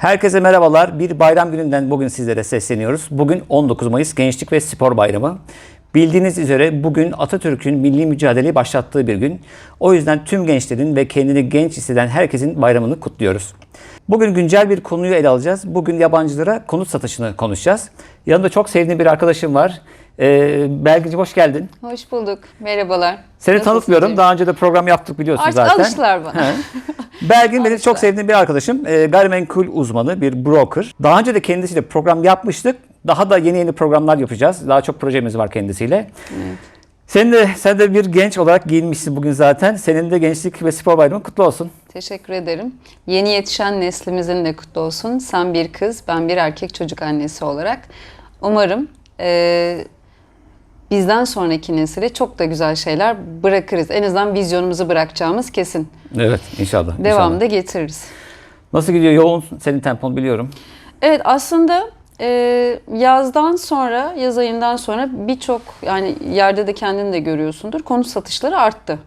Herkese merhabalar. Bir bayram gününden bugün sizlere sesleniyoruz. Bugün 19 Mayıs Gençlik ve Spor Bayramı. Bildiğiniz üzere bugün Atatürk'ün milli mücadeleyi başlattığı bir gün. O yüzden tüm gençlerin ve kendini genç hisseden herkesin bayramını kutluyoruz. Bugün güncel bir konuyu ele alacağız. Bugün yabancılara konut satışını konuşacağız. Yanımda çok sevdiğim bir arkadaşım var. Ee, Belginci hoş geldin. Hoş bulduk. Merhabalar. Seni Nasılsın tanıtmıyorum. Daha önce de program yaptık biliyorsun Artık zaten. alıştılar bana. Belgin benim çok sevdiğim bir arkadaşım. E, gayrimenkul uzmanı, bir broker. Daha önce de kendisiyle program yapmıştık. Daha da yeni yeni programlar yapacağız. Daha çok projemiz var kendisiyle. Sen de sen de bir genç olarak giyinmişsin bugün zaten. Senin de gençlik ve spor bayramın kutlu olsun. Teşekkür ederim. Yeni yetişen neslimizin de kutlu olsun. Sen bir kız, ben bir erkek çocuk annesi olarak. Umarım e, bizden sonraki nesile çok da güzel şeyler bırakırız. En azından vizyonumuzu bırakacağımız kesin. Evet inşallah. Devamında inşallah. getiririz. Nasıl gidiyor? Yoğun senin tempon biliyorum. Evet aslında e, yazdan sonra, yaz ayından sonra birçok yani yerde de kendin de görüyorsundur konut satışları arttı.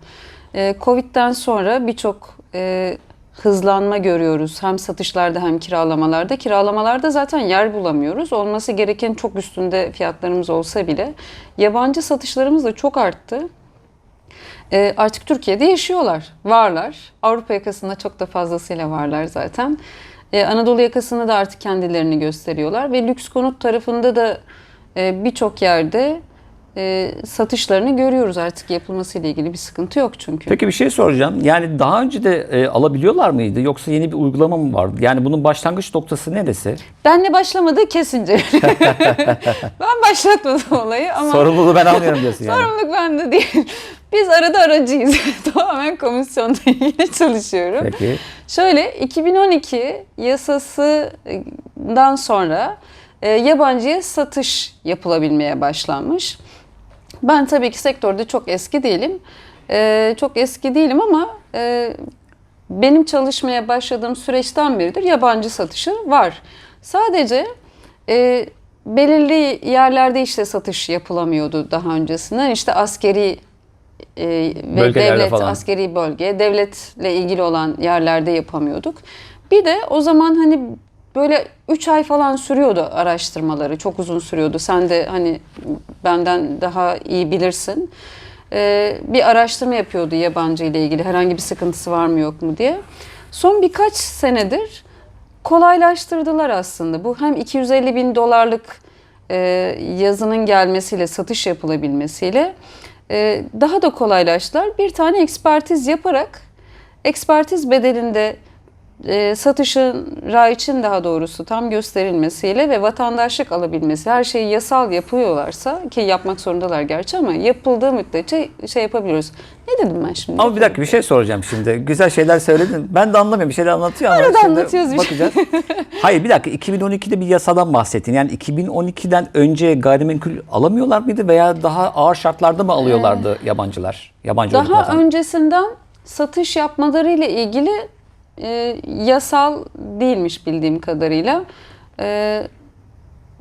E, Covid'den sonra birçok e, hızlanma görüyoruz hem satışlarda hem kiralamalarda. Kiralamalarda zaten yer bulamıyoruz. Olması gereken çok üstünde fiyatlarımız olsa bile yabancı satışlarımız da çok arttı. E, artık Türkiye'de yaşıyorlar, varlar. Avrupa yakasında çok da fazlasıyla varlar zaten. E, Anadolu yakasında da artık kendilerini gösteriyorlar ve lüks konut tarafında da e, birçok yerde e, satışlarını görüyoruz artık yapılmasıyla ilgili bir sıkıntı yok çünkü. Peki bir şey soracağım. Yani daha önce de e, alabiliyorlar mıydı? Yoksa yeni bir uygulama mı vardı? Yani bunun başlangıç noktası neresi? Benle başlamadı kesince. ben başlatmadım olayı ama Sorumluluğu ben almıyorum diyorsun yani. sorumluluk bende değil. Biz arada aracıyız. Tamamen komisyonda ilgili çalışıyorum. Peki. Şöyle 2012 yasasından sonra e, yabancıya satış yapılabilmeye başlanmış. Ben tabii ki sektörde çok eski değilim. E, çok eski değilim ama e, benim çalışmaya başladığım süreçten beridir yabancı satışı var. Sadece e, belirli yerlerde işte satış yapılamıyordu daha öncesinden. İşte askeri e, ve Bölgelerde devlet falan. askeri bölge, devletle ilgili olan yerlerde yapamıyorduk. Bir de o zaman hani böyle 3 ay falan sürüyordu araştırmaları. Çok uzun sürüyordu. Sen de hani benden daha iyi bilirsin. Ee, bir araştırma yapıyordu yabancı ile ilgili herhangi bir sıkıntısı var mı yok mu diye. Son birkaç senedir kolaylaştırdılar aslında. Bu hem 250 bin dolarlık e, yazının gelmesiyle, satış yapılabilmesiyle e, daha da kolaylaştılar. Bir tane ekspertiz yaparak ekspertiz bedelinde e, satışın raiçin daha doğrusu tam gösterilmesiyle ve vatandaşlık alabilmesi her şeyi yasal yapıyorlarsa ki yapmak zorundalar gerçi ama yapıldığı müddetçe şey yapabiliyoruz. Ne dedim ben şimdi? Ama bir dakika bir şey soracağım şimdi. Güzel şeyler söyledin. Ben de anlamıyorum. Bir şeyler anlatıyor ama Arada şimdi anlatıyoruz bir şey. bakacağız. Hayır bir dakika 2012'de bir yasadan bahsettin. Yani 2012'den önce gayrimenkul alamıyorlar mıydı veya daha ağır şartlarda mı alıyorlardı yabancılar? Yabancı Daha öncesinden satış yapmalarıyla ilgili e, yasal değilmiş bildiğim kadarıyla. E,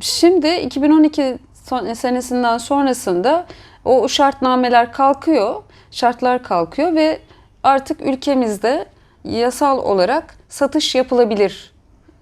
şimdi 2012 son- senesinden sonrasında o şartnameler kalkıyor, şartlar kalkıyor ve artık ülkemizde yasal olarak satış yapılabilir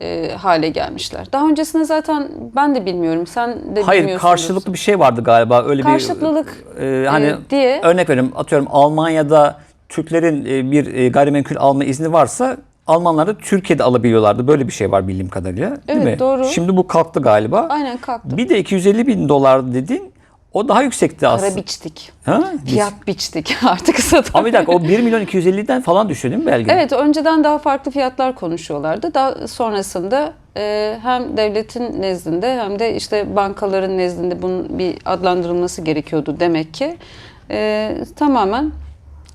e, hale gelmişler. Daha öncesinde zaten ben de bilmiyorum, sen de Hayır bilmiyorsundur. karşılıklı bir şey vardı galiba. Öyle Karşılıklılık, bir e, hani e, diye- örnek veriyorum atıyorum Almanya'da Türklerin e, bir e, gayrimenkul alma izni varsa Almanlar da Türkiye'de alabiliyorlardı. Böyle bir şey var bildiğim kadarıyla. Değil Evet, mi? doğru. Şimdi bu kalktı galiba. Aynen kalktı. Bir de 250 bin dolar dedin. O daha yüksekti aslında. Para biçtik. Ha? Biz- Fiyat biçtik artık satamıyoruz. Ama bir dakika o 1 milyon 250'den falan düştü değil mi Belgin? Evet önceden daha farklı fiyatlar konuşuyorlardı. Daha sonrasında e, hem devletin nezdinde hem de işte bankaların nezdinde bunun bir adlandırılması gerekiyordu demek ki. E, tamamen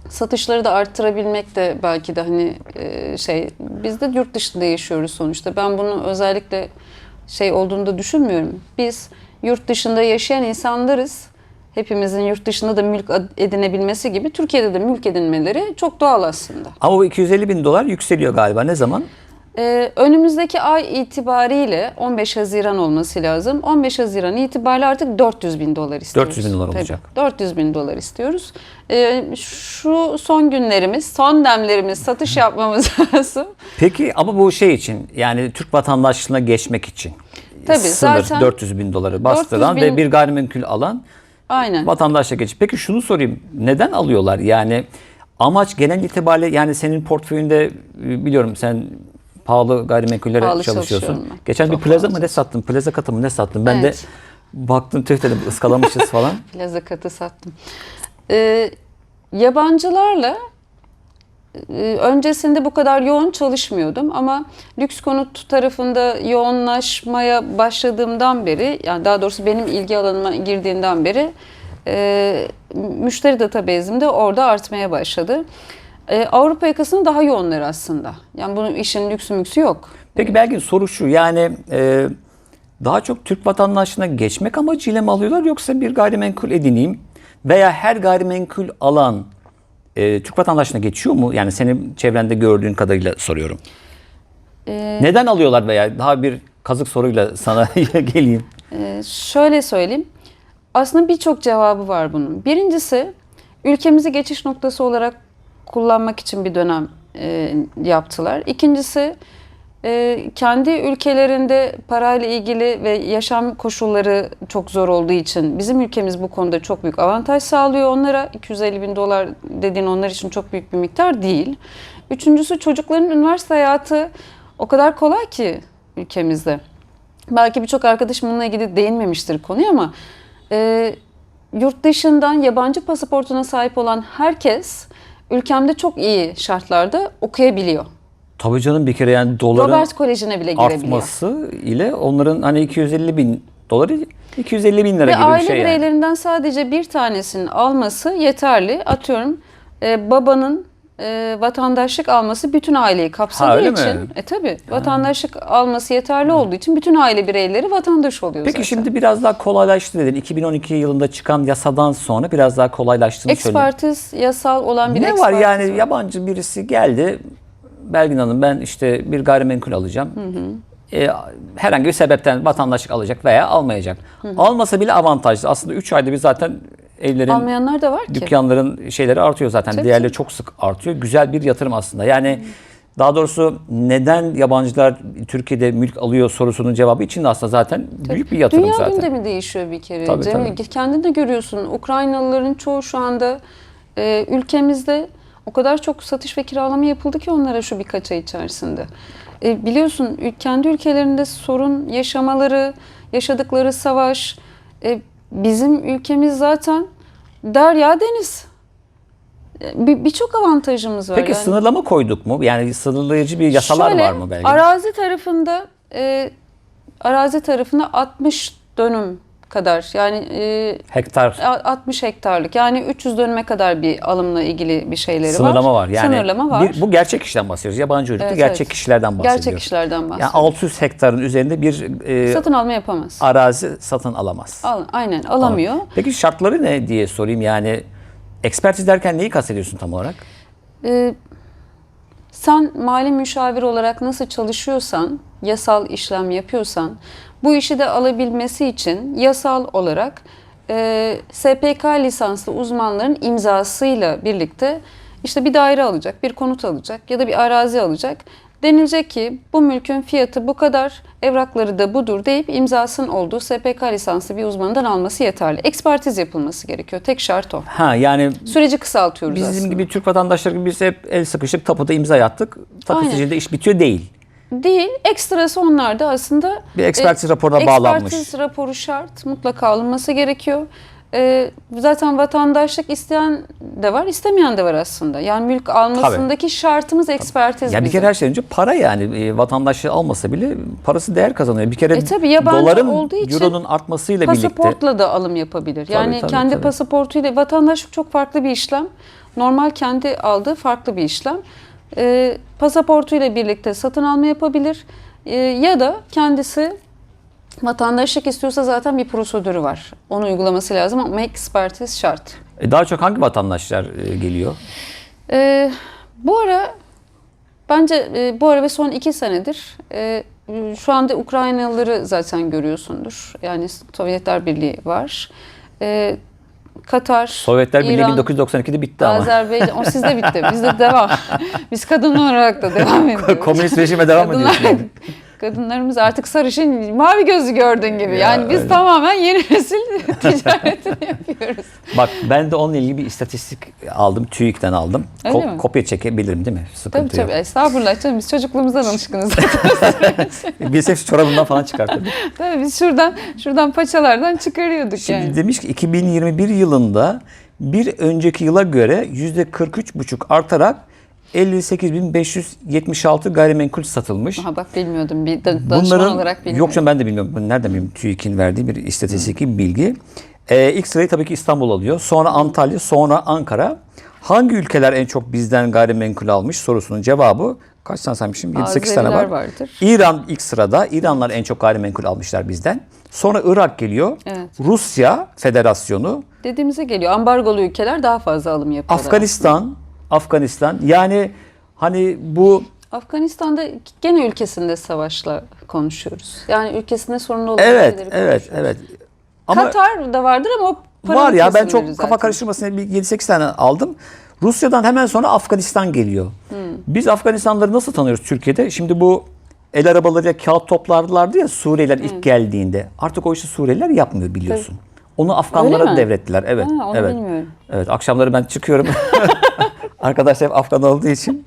satışları da arttırabilmek de belki de hani e, şey biz de yurt dışında yaşıyoruz sonuçta. Ben bunu özellikle şey olduğunu da düşünmüyorum. Biz yurt dışında yaşayan insanlarız. Hepimizin yurt dışında da mülk edinebilmesi gibi Türkiye'de de mülk edinmeleri çok doğal aslında. Ama bu 250 bin dolar yükseliyor galiba. Ne zaman? Ee, önümüzdeki ay itibariyle 15 Haziran olması lazım. 15 Haziran itibariyle artık 400 bin dolar istiyoruz. 400 bin dolar Tabii, olacak. 400 bin dolar istiyoruz. Ee, şu son günlerimiz, son demlerimiz satış yapmamız lazım. Peki ama bu şey için yani Türk vatandaşlığına geçmek için. Tabii, Sınır zaten 400 bin doları bastıran 400 bin- ve bir gayrimenkul alan Aynen. vatandaşla geçiş. Peki şunu sorayım. Neden alıyorlar? Yani amaç genel itibariyle yani senin portföyünde e, biliyorum sen pahalı gayrimenkullere Pahalı çalışıyorsun. Geçen bir Çok plaza pahalı mı ne sattın? Plaza katı mı ne sattın? Ben Evet. de baktım tüh dedim ıskalamışız falan. Plaza katı sattım. Ee, yabancılarla e, öncesinde bu kadar yoğun çalışmıyordum ama lüks konut tarafında yoğunlaşmaya başladığımdan beri yani daha doğrusu benim ilgi alanıma girdiğinden beri e, müşteri databazim de orada artmaya başladı. E, Avrupa yakasında daha yoğunlar aslında. Yani bunun işin lüksü müksü yok. Peki Belgin soru şu yani e, daha çok Türk vatandaşlığına geçmek amacıyla mı alıyorlar yoksa bir gayrimenkul edineyim veya her gayrimenkul alan e, Türk vatandaşlığına geçiyor mu? Yani senin çevrende gördüğün kadarıyla soruyorum. E, Neden alıyorlar veya daha bir kazık soruyla sana geleyim. Ee, şöyle söyleyeyim. Aslında birçok cevabı var bunun. Birincisi ülkemizi geçiş noktası olarak kullanmak için bir dönem e, yaptılar. İkincisi e, kendi ülkelerinde parayla ilgili ve yaşam koşulları çok zor olduğu için bizim ülkemiz bu konuda çok büyük avantaj sağlıyor onlara. 250 bin dolar dediğin onlar için çok büyük bir miktar değil. Üçüncüsü çocukların üniversite hayatı o kadar kolay ki ülkemizde. Belki birçok arkadaşım bununla ilgili değinmemiştir konuya ama e, yurt dışından yabancı pasaportuna sahip olan herkes ülkemde çok iyi şartlarda okuyabiliyor. Tabii canım bir kere yani doların Robert Koleji'ne bile girebiliyor. artması ile onların hani 250 bin doları 250 bin lira Ve gibi bir aile şey yani. bireylerinden sadece bir tanesinin alması yeterli. Atıyorum e, babanın e, vatandaşlık alması bütün aileyi kapsadığı Ha, öyle mi? için e tabi vatandaşlık alması yeterli olduğu için bütün aile bireyleri vatandaş oluyor Peki zaten. şimdi biraz daha kolaylaştı dedin. 2012 yılında çıkan yasadan sonra biraz daha kolaylaştığını söyledin. Ekspertiz yasal olan bir Ne var yani yabancı birisi geldi. Belgin Hanım ben işte bir gayrimenkul alacağım. E, herhangi bir sebepten vatandaşlık alacak veya almayacak. Almasa bile avantajlı. Aslında 3 ayda bir zaten evlerin, Almayanlar da var ki. dükkanların şeyleri artıyor zaten. Tabii, Değerleri çok sık artıyor. Güzel bir yatırım aslında. Yani daha doğrusu neden yabancılar Türkiye'de mülk alıyor sorusunun cevabı için de aslında zaten büyük bir yatırım Dünya zaten. gündemi değişiyor bir kere. Tabii, Cemil, tabii. Kendin de görüyorsun. Ukraynalıların çoğu şu anda e, ülkemizde o kadar çok satış ve kiralama yapıldı ki onlara şu birkaç ay içerisinde. E, biliyorsun kendi ülkelerinde sorun yaşamaları, yaşadıkları savaş. e, bizim ülkemiz zaten derya deniz. E, bir- Birçok avantajımız var. Peki yani. sınırlama koyduk mu? Yani sınırlayıcı bir yasalar Şöyle, var mı Belgin? Arazi tarafında e, arazi tarafında 60 dönüm kadar yani e, Hektar 60 hektarlık yani 300 dönüme kadar bir alımla ilgili bir şeyleri sınırlama var. var. Yani Sınırlama var. Bir, bu gerçek kişiden bahsediyoruz. Yabancı uyruklu Evet, gerçek evet. kişilerden bahsediyoruz. Gerçek kişilerden Yani bahsediyoruz. 600 hektarın üzerinde bir e, Satın alma yapamaz. arazi satın alamaz. Al, aynen alamıyor. Peki şartları ne diye sorayım yani ekspertiz derken neyi kastediyorsun tam olarak? Ee, sen mali müşavir olarak nasıl çalışıyorsan, yasal işlem yapıyorsan, bu işi de alabilmesi için yasal olarak e, SPK lisanslı uzmanların imzasıyla birlikte işte bir daire alacak, bir konut alacak ya da bir arazi alacak. Denilecek ki bu mülkün fiyatı bu kadar, evrakları da budur deyip imzasının olduğu SPK lisanslı bir uzmandan alması yeterli. Ekspertiz yapılması gerekiyor. Tek şart o. Ha yani Süreci kısaltıyoruz bizim aslında. gibi Türk vatandaşları gibi biz hep el sıkıştık tapuda imza attık. Tapu sicilde iş bitiyor değil. Değil. Ekstrası onlar da aslında Bir ekspertiz e, raporuna bağlanmış. Ekspertiz raporu şart. Mutlaka alınması gerekiyor. E, zaten vatandaşlık isteyen de var, istemeyen de var aslında. Yani mülk almasındaki şartımız ekspertiz Ya bir bizim. kere her şeyden önce para yani e, vatandaşlığı almasa bile parası değer kazanıyor. Bir kere E tabii yabancı doların olduğu için euronun artmasıyla birlikte Pasaportla da alım yapabilir. Yani tabii, kendi tabii. pasaportuyla vatandaşlık çok farklı bir işlem. Normal kendi aldığı farklı bir işlem. E, pasaportuyla birlikte satın alma yapabilir. E, ya da kendisi vatandaşlık istiyorsa zaten bir prosedürü var. Onu uygulaması lazım ama ekspertiz şart. E, daha çok hangi vatandaşlar e, geliyor? E, bu ara Bence e, bu ara ve son iki senedir e, şu anda Ukraynalıları zaten görüyorsundur. Yani Sovyetler Birliği var. E, Katar, Sovyetler Birliği İran, 1992'de bitti ama. Azerbaycan, o sizde bitti. Bizde devam. Biz kadın olarak da devam ediyoruz. Komünist rejime devam diyorsun? Kadınlarımız artık sarışın, mavi gözlü gördüğün gibi. Ya, yani biz öyle. tamamen yeni nesil ticaretini yapıyoruz. Bak ben de onunla ilgili bir istatistik aldım. TÜİK'ten aldım. Öyle Ko- mi? kopya çekebilirim değil mi? Sıkıntı Tabii tabii yok. estağfurullah canım biz çocukluğumuzdan alışkınız. Biz hep çorabından falan çıkartırdık. tabii biz şuradan şuradan paçalardan çıkarıyorduk Şimdi yani. demiş ki 2021 yılında bir önceki yıla göre %43,5 artarak 58.576 gayrimenkul satılmış. Aha bak bilmiyordum bir da- danışman Bunların olarak bilmiyordum. yok canım ben de bilmiyorum. Bunu nereden bileyim? TÜİK'in verdiği bir istatistik bilgi. Ee, ilk sırayı tabii ki İstanbul alıyor. Sonra Antalya, sonra Ankara. Hangi ülkeler en çok bizden gayrimenkul almış sorusunun cevabı kaç tane saymışım? 7-8 tane Azeriler var. vardır. İran ilk sırada. İranlar en çok gayrimenkul almışlar bizden. Sonra Irak geliyor. Evet. Rusya Federasyonu. Dediğimize geliyor. Ambargolu ülkeler daha fazla alım yapıyorlar. Afganistan. Afganistan. Yani hani bu Afganistan'da gene ülkesinde savaşla konuşuyoruz. Yani ülkesinde sorunlu olan evet evet evet. Ama Katar da vardır ama o paranın var ya ben çok zaten. kafa karıştırmasına bir 7-8 tane aldım. Rusya'dan hemen sonra Afganistan geliyor. Hmm. Biz Afganistanlıları nasıl tanıyoruz Türkiye'de? Şimdi bu el arabalarıyla kağıt toplarlardı ya Suriyeliler ilk geldiğinde. Artık o işi Suriyeliler yapmıyor biliyorsun. Onu Öyle Afganlara devrettiler. Evet. Ha, onu evet. bilmiyorum. Evet, akşamları ben çıkıyorum. Arkadaşlar hep Afgan olduğu için.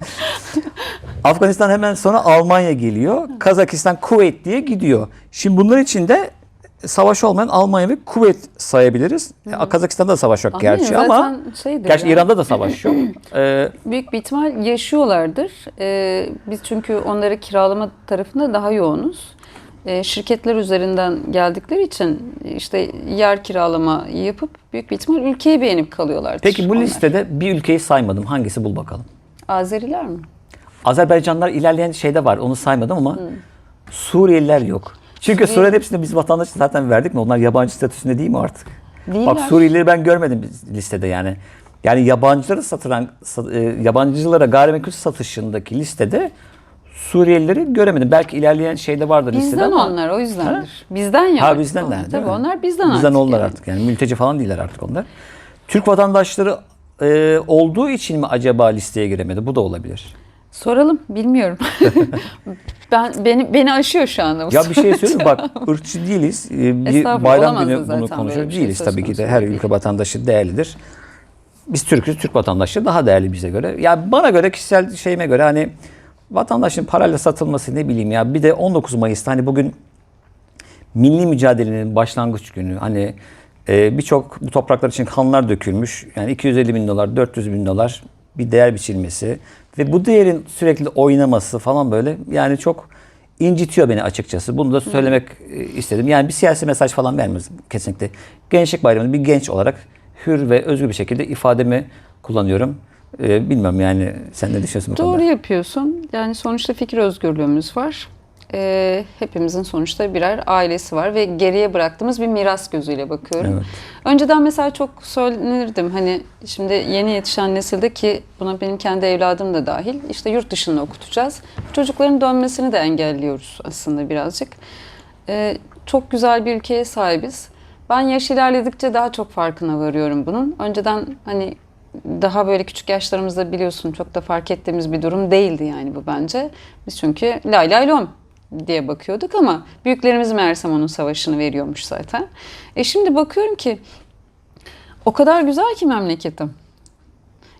Afganistan hemen sonra Almanya geliyor. Kazakistan, Kuveyt diye gidiyor. Şimdi bunlar içinde savaş olmayan Almanya ve Kuveyt sayabiliriz. E, Kazakistan'da da savaş yok Anlıyorum, gerçi ama gerçi yani. İran'da da savaş yok. Ee, Büyük bir ihtimal yaşıyorlardır. Ee, biz çünkü onları kiralama tarafında daha yoğunuz. Ee, şirketler üzerinden geldikleri için işte yer kiralama yapıp büyük bir ihtimal ülkeyi beğenip kalıyorlardır. peki bu onlar. listede bir ülkeyi saymadım. Hangisi bul bakalım. Azeriler mi? Azerbaycanlar ilerleyen şeyde var. Onu saymadım ama Hmm. Suriyeliler yok. Çünkü Suriye'nin hepsinde biz vatandaş zaten verdik mi? Onlar yabancı statüsünde değil mi artık? Değiller. Bak Suriyelileri ben görmedim listede yani. Yani yabancılara satılan sa- e, yabancılara gayrimenkul satışındaki listede Suriyelileri göremedim. Belki ilerleyen şeyde vardır listede Bizden ama. onlar o yüzdendir. Bizden ya. Ha bizden onlar. Tabii mi? onlar bizden, Bizden artık. oldular yani. artık yani. Mülteci falan değiller artık onlar. Türk vatandaşları e, olduğu için mi acaba listeye giremedi? Bu da olabilir. Soralım bilmiyorum. ben beni beni aşıyor şu anda bu Ya bir şey söyleyeyim bak ırkçı değiliz. Ee, Bir bayram günü bunu bir şey değiliz tabii ki de. Her ülke vatandaşı değerlidir. Biz Türk'üz. Türk vatandaşı daha değerli bize göre. Ya bana göre kişisel şeyime göre hani vatandaşın parayla satılması ne bileyim ya. Bir de 19 Mayıs'ta hani bugün milli mücadelenin başlangıç günü. Hani e, birçok bu topraklar için kanlar dökülmüş. Yani 250 bin dolar, 400 bin dolar bir değer biçilmesi ve bu değerin sürekli oynaması falan böyle yani çok incitiyor beni açıkçası. Bunu da söylemek e, istedim. Yani bir siyasi mesaj falan vermiyoruz kesinlikle. Gençlik Bayramı'nda bir genç olarak hür ve özgür bir şekilde ifademi kullanıyorum. E, bilmiyorum yani sen ne düşünüyorsun bu Doğru konuda? yapıyorsun. Yani sonuçta fikir özgürlüğümüz var. Ee, hepimizin sonuçta birer ailesi var ve geriye bıraktığımız bir miras gözüyle bakıyorum. Evet. Önceden mesela çok söylenirdim hani şimdi yeni yetişen nesilde ki buna benim kendi evladım da dahil işte yurt dışında okutacağız. Çocukların dönmesini de engelliyoruz aslında birazcık. Ee, çok güzel bir ülkeye sahibiz. Ben yaş ilerledikçe daha çok farkına varıyorum bunun. Önceden hani daha böyle küçük yaşlarımızda biliyorsun çok da fark ettiğimiz bir durum değildi yani bu bence. Biz çünkü lay lay lom diye bakıyorduk ama büyüklerimiz meğersem onun savaşını veriyormuş zaten. E şimdi bakıyorum ki o kadar güzel ki memleketim.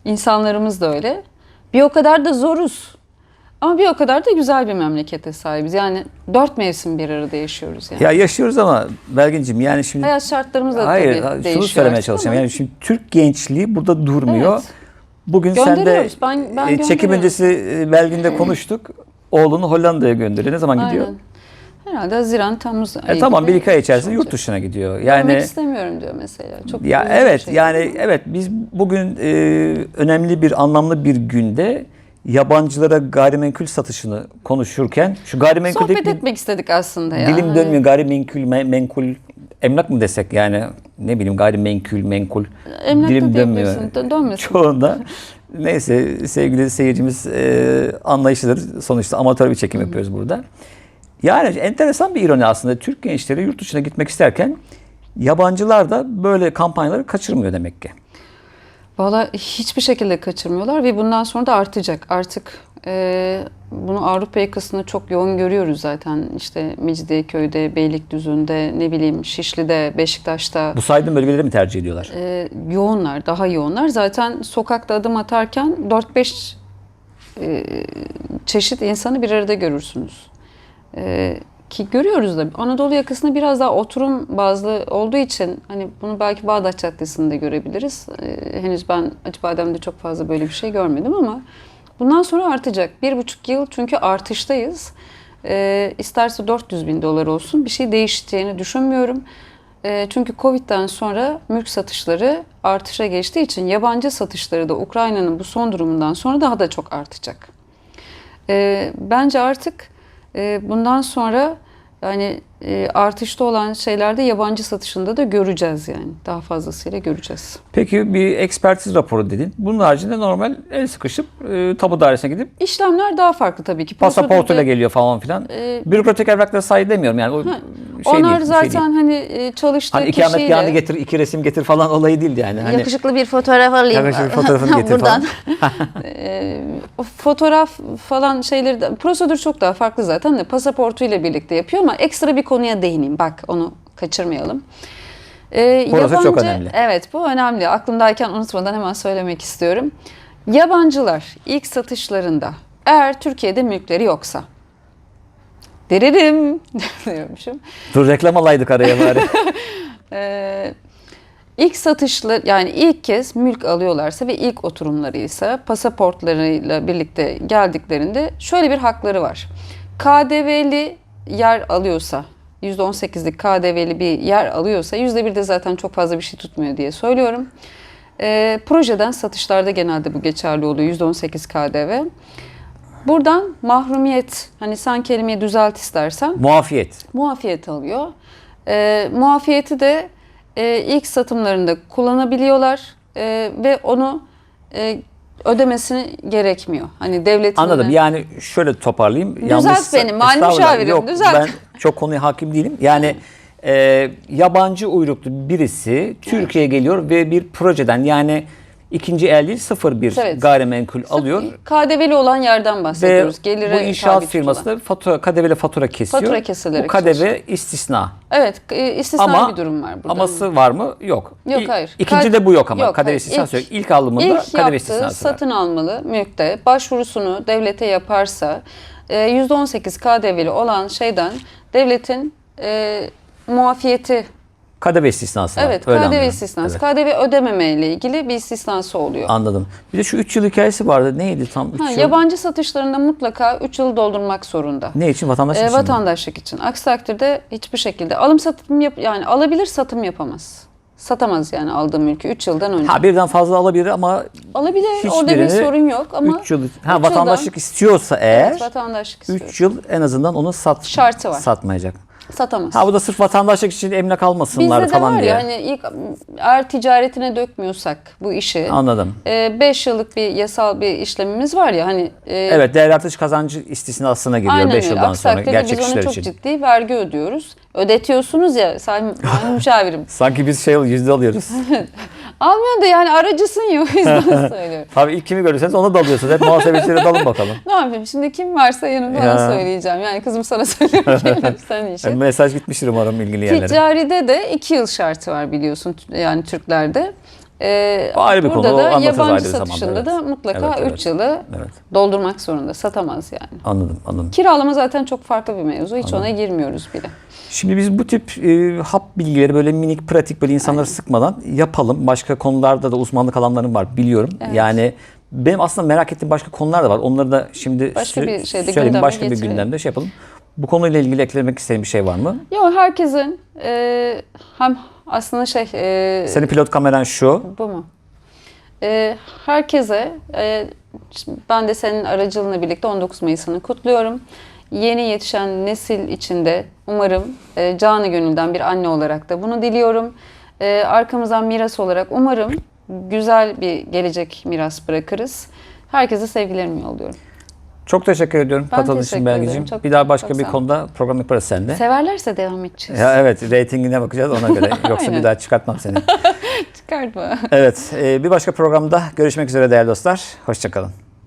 İnsanlarımız da öyle. Bir o kadar da zoruz. Ama bir o kadar da güzel bir memlekete sahibiz. Yani dört mevsim bir arada yaşıyoruz yani. Ya yaşıyoruz ama Belgin'cim yani şimdi Hayat şartlarımız da Hayır, tabii şunu değişiyor söylemeye artık çalışıyorum. ama- Yani şimdi Türk gençliği burada durmuyor. Evet. Bugün sen de. Ben- ben e, çekim öncesi e, Belgin'de konuştuk. Oğlunu Hollanda'ya gönderiyor. Ne zaman gidiyor? Aynen. Herhalde Haziran, Temmuz E ayı tamam gibi bir iki ay içerisinde yurt dışına gidiyor. Görmek Yani istemiyorum diyor mesela. Çok ya evet şey. yani evet biz bugün e, önemli bir anlamlı bir günde yabancılara gayrimenkul satışını konuşurken şu gayrimenkul sohbet tek etmek istedik aslında ya. dilim Hani dönmüyor gayrimenkul me- menkul emlak mı desek yani ne bileyim gayrimenkul menkul Emlak dilim dönmüyor diyebilirsin, dö- dönmesin. çoğunda Neyse sevgili seyircimiz e, anlayışlıdır. Sonuçta amatör bir çekim yapıyoruz burada. Yani enteresan bir ironi aslında. Türk gençleri yurt dışına gitmek isterken yabancılar da böyle kampanyaları kaçırmıyor demek ki. Valla hiçbir şekilde kaçırmıyorlar ve bundan sonra da artacak. Artık e, bunu Avrupa yakasında çok yoğun görüyoruz zaten. İşte Mecidiyeköy'de, Beylikdüzü'nde, ne bileyim Şişli'de, Beşiktaş'ta. Bu saydığım bölgeleri mi tercih ediyorlar? e, yoğunlar, daha yoğunlar. Zaten sokakta adım atarken 4-5 e, çeşit insanı bir arada görürsünüz. E, ki görüyoruz da Anadolu yakasında biraz daha oturum bazlı olduğu için hani bunu belki Bağdat Caddesi'nde görebiliriz. E, henüz ben Acıbadem'de çok fazla böyle bir şey görmedim ama bundan sonra artacak. Bir buçuk yıl çünkü artıştayız. E, isterse 400 bin dolar olsun bir şey değişeceğini düşünmüyorum. E, çünkü Covid'den sonra mülk satışları artışa geçtiği için yabancı satışları da Ukrayna'nın bu son durumundan sonra daha da çok artacak. E, bence artık e, bundan sonra yani artışta olan şeylerde yabancı satışında da göreceğiz yani. Daha fazlasıyla göreceğiz. Peki bir ekspertiz raporu dedin. Bunun haricinde normal el sıkışıp e, tapu dairesine gidip İşlemler daha farklı tabii ki. pasaportuyla geliyor falan filan. E, Bürokratik evrakları say demiyorum yani. O şey Onlar değil, bir zaten şey değil. hani e, çalıştığı Hani ikamet kişiyle kağıdı getir, iki resim getir falan olayı değildi yani. Hani Yakışıklı bir fotoğraf alayım. Yakışıklı bir fotoğrafını getir Buradan. e, o fotoğraf falan şeyleri de prosedür çok daha farklı zaten de pasaportuyla birlikte yapıyor ama ekstra bir konuya değineyim. Bak onu kaçırmayalım. E, Burası çok önemli. Evet bu önemli. Aklımdayken unutmadan hemen söylemek istiyorum. Yabancılar ilk satışlarında eğer Türkiye'de mülkleri yoksa Deririm diyormuşum. dur reklam alaydık araya bari. Ee, ilk satışlar yani ilk kez mülk alıyorlarsa ve ilk oturumlarıysa pasaportlarıyla birlikte geldiklerinde şöyle bir hakları var. KDV'li yer alıyorsa %18'lik KDV'li bir yer alıyorsa %1 de zaten çok fazla bir şey tutmuyor diye söylüyorum. Ee, projeden satışlarda genelde bu geçerli oluyor %18 KDV. Buradan mahrumiyet hani sen kelimeyi düzelt istersen Muafiyet. muafiyet alıyor. Ee, muafiyeti de e, ilk satımlarında kullanabiliyorlar e, ve onu e, ödemesini gerekmiyor. Hani devletin Anladım. de- Yani şöyle toparlayayım. Düzelt beni, mali müşavirim, Yok, düzelt. Ben çok konuya hakim değilim. Yani e, yabancı uyruklu birisi Türkiye'ye geliyor ve bir projeden yani ikinci el değil sıfır bir Evet. gayrimenkul alıyor. KDV'li olan yerden Ve bahsediyoruz. bu Gelire inşaat tabi firması tutulan. da fatura, KDV'li fatura kesiyor. Fatura kesilerek Bu KDV istisna. Evet, e, istisnai Ama bir durum var burada. aması var mı? Yok. Yok, İ- hayır. İkinci de bu yok ama. Yok, KDV hayır. istisnası İlk- yok. İlk alımında İlk KDV yaptığı istisnası var. satın almalı mülkte başvurusunu devlete yaparsa e, %18 KDV'li olan şeyden devletin e, muafiyeti KDV istisnası var. Evet, Öyle KDV anlıyorum. istisnası. Evet. KDV ödememe ile ilgili bir istisnası oluyor. Anladım. Bir de şu 3 yıl hikayesi vardı. Neydi tam 3 Ha, yıl? yabancı satışlarında mutlaka 3 yıl doldurmak zorunda. Ne için? Vatandaş Ee, için mi? vatandaşlık için. Aksi takdirde hiçbir şekilde alım satım yap yani alabilir satım yapamaz. Satamaz yani aldığı mülkü 3 yıldan önce. Ha birden fazla alabilir ama alabilir. Orada bir sorun yok ama 3 yıl ha üç yıldan- vatandaşlık istiyorsa eğer evet, vatandaşlık istiyor. 3 yıl en azından onu sat Şartı var. satmayacak. Satamaz. Ha bu da sırf vatandaşlık için emlak almasınlar Bizde de falan var diye. ya hani ilk eğer ticaretine dökmüyorsak bu işi Anladım. 5 yıllık bir yasal bir işlemimiz var ya hani e, Evet değer artış kazancı istisnasına giriyor Aynen 5 öyle. yıldan sonra gerçek biz ona işler çok için. ciddi vergi ödüyoruz. Ödetiyorsunuz ya sayın müşavirim. Sanki biz şey yüzde alıyoruz. Almıyor da yani aracısın ya o yüzden söylüyorum. Tabii ilk kimi görürseniz ona dalıyorsunuz. Hep muhasebecilere dalın bakalım. Ne yapayım şimdi kim varsa yanımda Ya. ona söyleyeceğim. Yani kızım sana söylüyorum gelip sen işe. Yani mesaj gitmiştir umarım ilgili yerlere. Ticaride de iki yıl şartı var biliyorsun yani Türklerde. Ee, O ayrı bir burada konu, da yabancı satışında evet. da mutlaka Evet, 3 evet. yılı Evet. doldurmak zorunda. Satamaz yani. Anladım anladım. Kiralama zaten çok farklı bir mevzu. Hiç ona girmiyoruz bile. Şimdi biz bu tip e, hap bilgileri böyle minik pratik böyle insanları sıkmadan yapalım. Başka konularda da uzmanlık alanlarım var biliyorum. Yani benim aslında merak ettiğim başka konular da var. Onları da şimdi Başka bir şeyde söyleyeyim. başka bir getirelim. gündemde şey yapalım. Bu konuyla ilgili eklemek istediğim bir şey var mı? Yok herkesin e, hem aslında şey e, Senin pilot kameran şu. bu mu? E, herkese e, ben de senin aracılığınla birlikte 19 Mayıs'ını kutluyorum. Yeni yetişen nesil içinde umarım e, canı gönülden bir anne olarak da bunu diliyorum. E, arkamızdan miras olarak umarım güzel bir gelecek miras bırakırız. Herkese sevgilerimi yolluyorum. Çok teşekkür ediyorum Ben katıldığın için. Çok- Bir daha başka bir konuda program yaparız seninle. Severlerse devam edeceğiz. Ya evet, reytingine bakacağız ona göre. Yoksa bir daha çıkartmam seni. Çıkartma. Evet, e, bir başka programda görüşmek üzere değerli dostlar. Hoşçakalın.